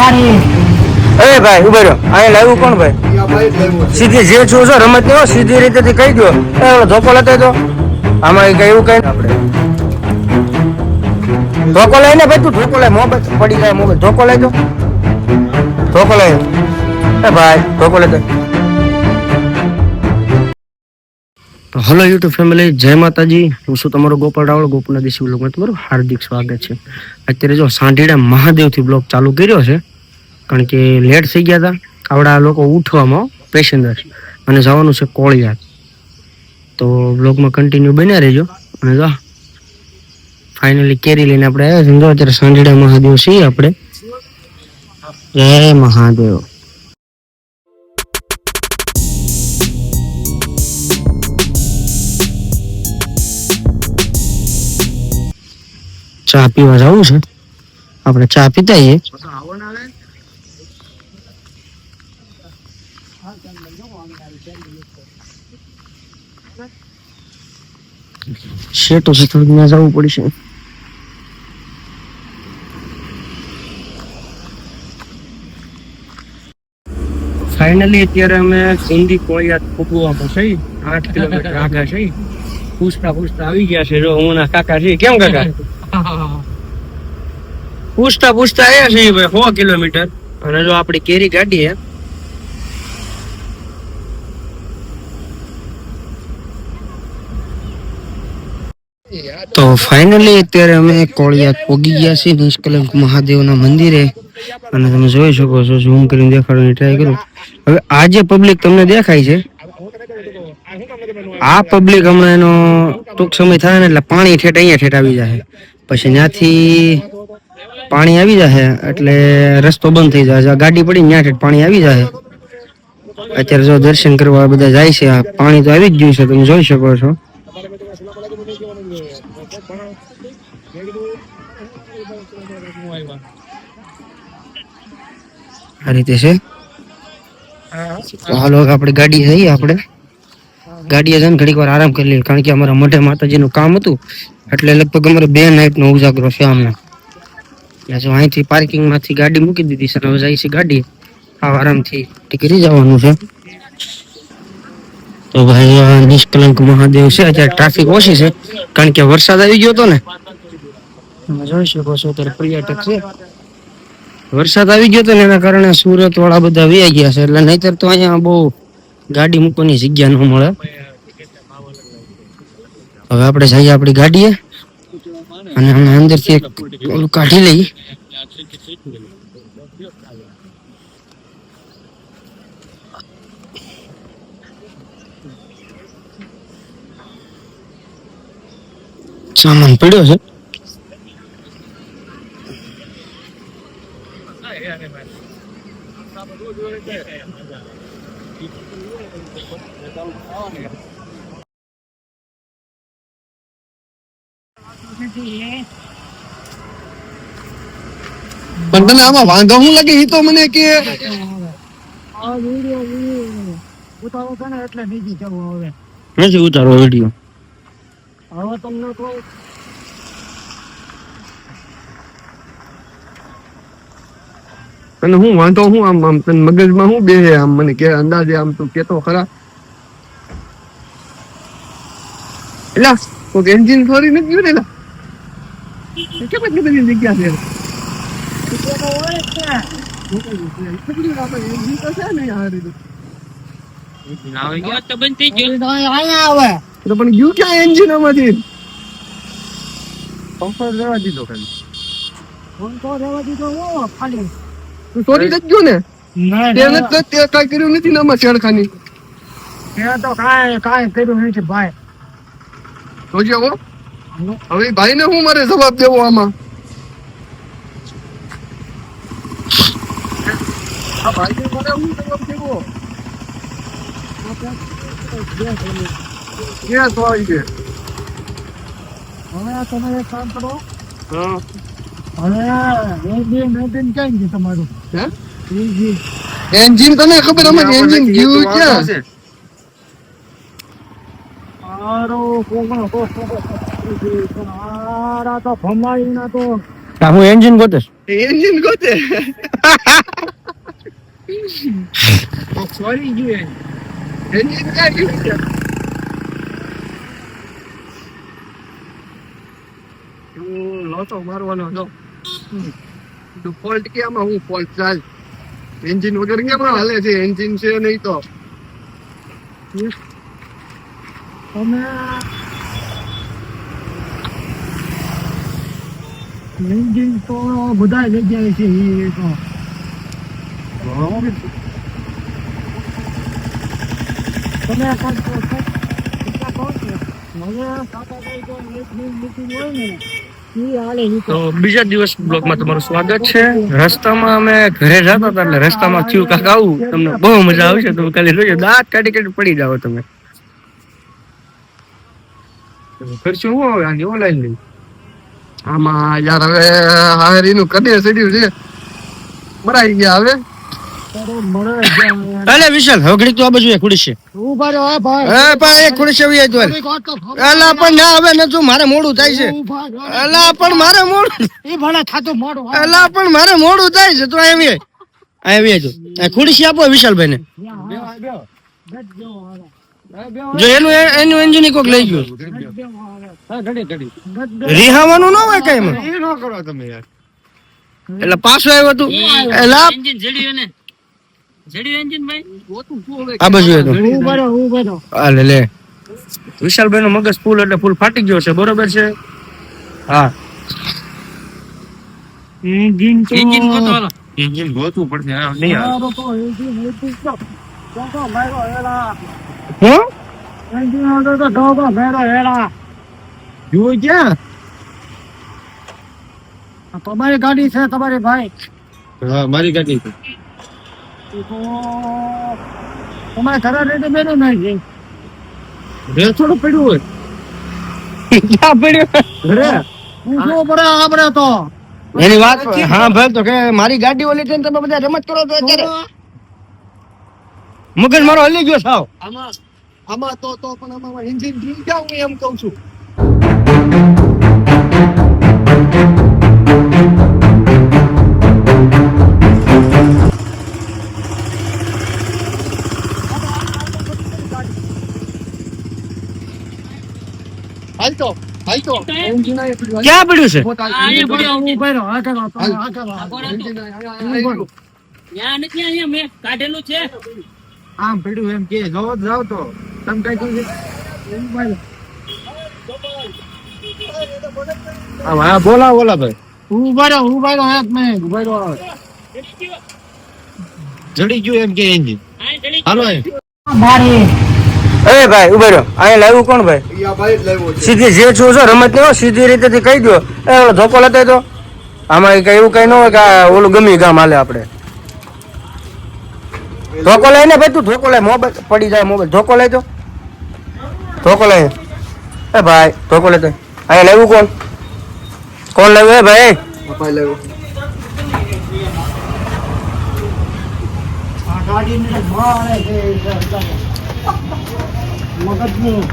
એ ભાઈ ઊભા રહ્યો. અહીંયા લાવ્યું કોણ ભાઈ? સીધી જે છો છો રમત ને સીધી રીતે થી કહી દો એ ધોકો લેતો તો આમાં કઈ એવું કઈ આપણે ધોકો લઈ ને ભાઈ તું ધોકો લઈ મોબાઈલ પડી જાય મોબાઈલ ધોકો લઈ દો ધોકો લઈ. એ ભાઈ ધોકો લઈ દો તો હલો યુટ્યુબ ફેમિલી જય માતાજી. હું છું તમારો ગોપાલ રાવળ ગોપના દેશી બ્લોગમાં તમારું હાર્દિક સ્વાગત છે. અત્યારે જો સાંઢીડા મહાદેવથી બ્લોગ ચાલુ કર્યો છે કારણ કે લેટ થઈ ગયા હતા આવડા લોકો ઉઠવામાં પેસેન્જર. અને જવાનું છે કોળિયા તો બ્લોગમાં કન્ટિન્યુ બન્યા રહેજો. અને જો ફાઇનલી કેરી લઈને આપણે આવ્યા છીએ. અત્યારે સાંજડા મહાદેવ છીએ આપણે. જય મહાદેવ. ચા પીવા જવું છે? આપણે ચા પીતા શેટો છે થોડુંક ત્યાં જવું પડશે. ફાઇનલી અત્યારે અમે સિંધી કોળિયા ફૂકવામાં છે આઠ કિલોમીટર આગળ છે પૂછતા પૂછતા આવી ગયા છે જો હું ના કાકા છે કેમ કાકા? પૂછતા પૂછતા આવ્યા છે ભાઈ સો કિલોમીટર. અને જો આપણી કેરી ગાડી હે તો ફાઇનલી અત્યારે અમે કોળિયા પોગી ગયા છીએ નિષ્કલંક મહાદેવના મંદિરે. અને તમે જોઈ શકો છો ઝૂમ કરીને દેખાડવાની ટ્રાય કરું. હવે આ જે પબ્લિક તમને દેખાય છે, આ પબ્લિક હમણાં એનો ટૂંક સમય થાય ને એટલે પાણી ઠેઠ અહીંયા ઠેઠ આવી જાય પછી ત્યાંથી પાણી આવી જાય એટલે રસ્તો બંધ થઈ જાય ગાડી પડી ત્યાં ઠેઠ પાણી આવી જાય અત્યારે જો દર્શન કરવા બધા જાય છે પાણી તો આવી જ ગયું છે, તમે જોઈ શકો છો. આ રીતે છે? હાલો, હવે ગાડી થઈ આપણે. ગાડીએ જઈને ઘડીક વાર આરામ કરી લઈએ, કારણ કે અમારા મઢે માતાજીનું કામ હતું. એટલે લગભગ અમારે બે નાઇટનો ઉજાગરો છે અમને જો અહીંથી પાર્કિંગમાંથી ગાડી મૂકી દીધી છે હવે જાય છે ગાડી આરામથી. ટીકરી જવાનું છે? તો ભાઈ નિષ્કલંક મહાદેવ છે. અત્યારે ટ્રાફિક ઓછી છે. કારણ કે વરસાદ આવી ગયો હતો ને. તમે જોઈ શકો છો અત્યારે પર્યટક છે. વરસાદ આવી ગયો હતો ને એના કારણે સુરત વાળા બધા વ્યા ગયા છે. એટલે નહીતર તો અહીંયા બહુ ગાડી મૂકવાની જગ્યા ન મળે. હવે આપણે જઈએ આપણી ગાડીએ. અને હમણાં અંદરથી એક કાઢી લઈ સામાન પડ્યો છે. પણ તને આમાં વાંધો હું લાગે? એ તો મને કે આ વીડિયો ઉતારો છે ને એટલે બીજી જવું હવે. નથી ઉતારો વીડિયો. હવે તમને કહું અને હું વાંધો હું આમ આમ તને મગજમાં હું બે આમ મને કે અંદાજે આમ તું કેતો ખરા? એલા કોક એન્જિન ફરી નથી ગયું ને એલા? કેમ એટલી બધી જગ્યા છે? આવે. તો પણ ગયું ક્યાં એન્જિન આમાંથી પંપર જવા દીધો ખાલી. તો રહેવા દીધો હો ખાલી. તું ચોરી ગયો ને? તેને તો તે કાંઈ કર્યું નથી ને આમાં છેડખાની ત્યાં તો કાંઈ કાંઈ કર્યું નથી ભાઈ. જોજે હો. હવે ભાઈ ને હું મારે જવાબ દેવો આમાં? આ ભાઈને મારે હું જવાબ દેવો? તો આવી છે હવે તમે એક કામ કરો. હા. હવે એન્જિન બે મેન્ટેન ક્યાં છે તમારું? હે? એન્જિન તને ખબર અમે એન્જિન ગયું ક્યાં? આરો કોમળ હો, હો, હો, હો. આરા તો ભમાઈ ના તો. હું એન્જિન ગોતેશ. એન્જિન ગોતે? સોરી ગયું એન્જિન ક્યાં ગયું તું લોટો મારવાનો તું ફોલ્ટ ક્યાંમાં હું ફોલ્ટ ચાલ એન્જિન વગર કેમ હાલે છે? એન્જિન છે નહીં તો. તમે એન્જિન તો બધા જગ્યાએ છે એ તો. તમે હવે કાકા ભાઈ તો એક દિન હોય ને. બીજા દિવસ બ્લોગમાં તમારું સ્વાગત છે. રસ્તામાં અમે ઘરે જતા હતા એટલે રસ્તામાં થયું કાક આવું. તમને બહુ મજા આવશે. તમે ખાલી જોજો દાંત કાઢી કાઢી પડી જાઓ તમે. ખર્ચો હું આવે આની ઓનલાઈન લઈ આમાં યાર હવે હારીનું કદે સડ્યું છે. બરાઈ ગયા હવે. અલે વિશાલ હવે તો આ બાજુ ખુડશે ઊભા રહો ભાઈ. એ પણ એક ખુડશે આવી જાય તો. પણ ના હવે ન તું મારે મોડું થાય છે. ઊભા પણ મારે મોડું થાતું મોડું હોય. પણ મારે મોડું થાય છે. તું આવી આવી જો. ખુડશી આપો વિશાલભાઈ ને. જો એનું એનું એન્જિન કોક લઈ ગયું. રિહાવાનું ન હોય કઈ એ ન કરો તમે યાર. એટલે પાછો આવ્યો તું. એટલે એન્જિન જડ્યું ને જડ્યું એન્જિન ભાઈ ગોતું શું હવે આ બાજુ લે લે. વિશાલભાઈ નો મગજ ફૂલ એટલે ફૂલ ફાટી ગયો છે બરોબર છે? હા. એન્જિન તો- એન્જિન ગોતવું પડશે નહીં તમારી ગાડી છે તમારી ભાઈ. હા મારી ગાડી છે. તમારે ઘરે રેડી મેળવી નાખી. ઘરે પડ્યું હોય. ક્યાં પડ્યો? ઘરે? પૂછવું પડે આપણે તો. એની વાત હા ભાઈ તો કે મારી ગાડી ઓલી છે ને તમે બધા રમત કરો તો અત્યારે. મગજ મારો હલી ગયો સાવ. આમાં આમાં તો તો પણ આમાં એન્જિન ઢીલ હું એમ કહું છું. હાલ તો હાલ તો ક્યાં પડ્યું છે? કાઢેલું આમ પડ્યું એમ કે જવો જ જાવ તો. તમે કઈ કહો છો? હા બોલા બોલા ભાઈ. ઊભા રહો ઊભા રહો એક મિનિટ ઊભા રહો. જડી ગયું એમ કે એન્જિન. હાલો મારી એ ભાઈ ઊભા રહ્યો અહીંયા લાવ્યું કોણ ભાઈ? લાવ્યો સીધી જે છો છો રમત નહીં સીધી રીતે થી કહી દો એ ઓલો ધોકો લતા તો. આમાં કઈ એવું કઈ ન હોય કે ઓલું ગમી ગામ હાલે આપણે. ધોકો લઈ ને ભાઈ તું ધોકો લઈ મોબાઈલ પડી જાય મોબાઈલ. ધોકો લઈ તો. ધોકો લઈ. એ ભાઈ ધોકો લેતો અહીંયા લેવું કોણ? કોણ લાવ્યું? એ ભાઈ. ભાઈ મગજનું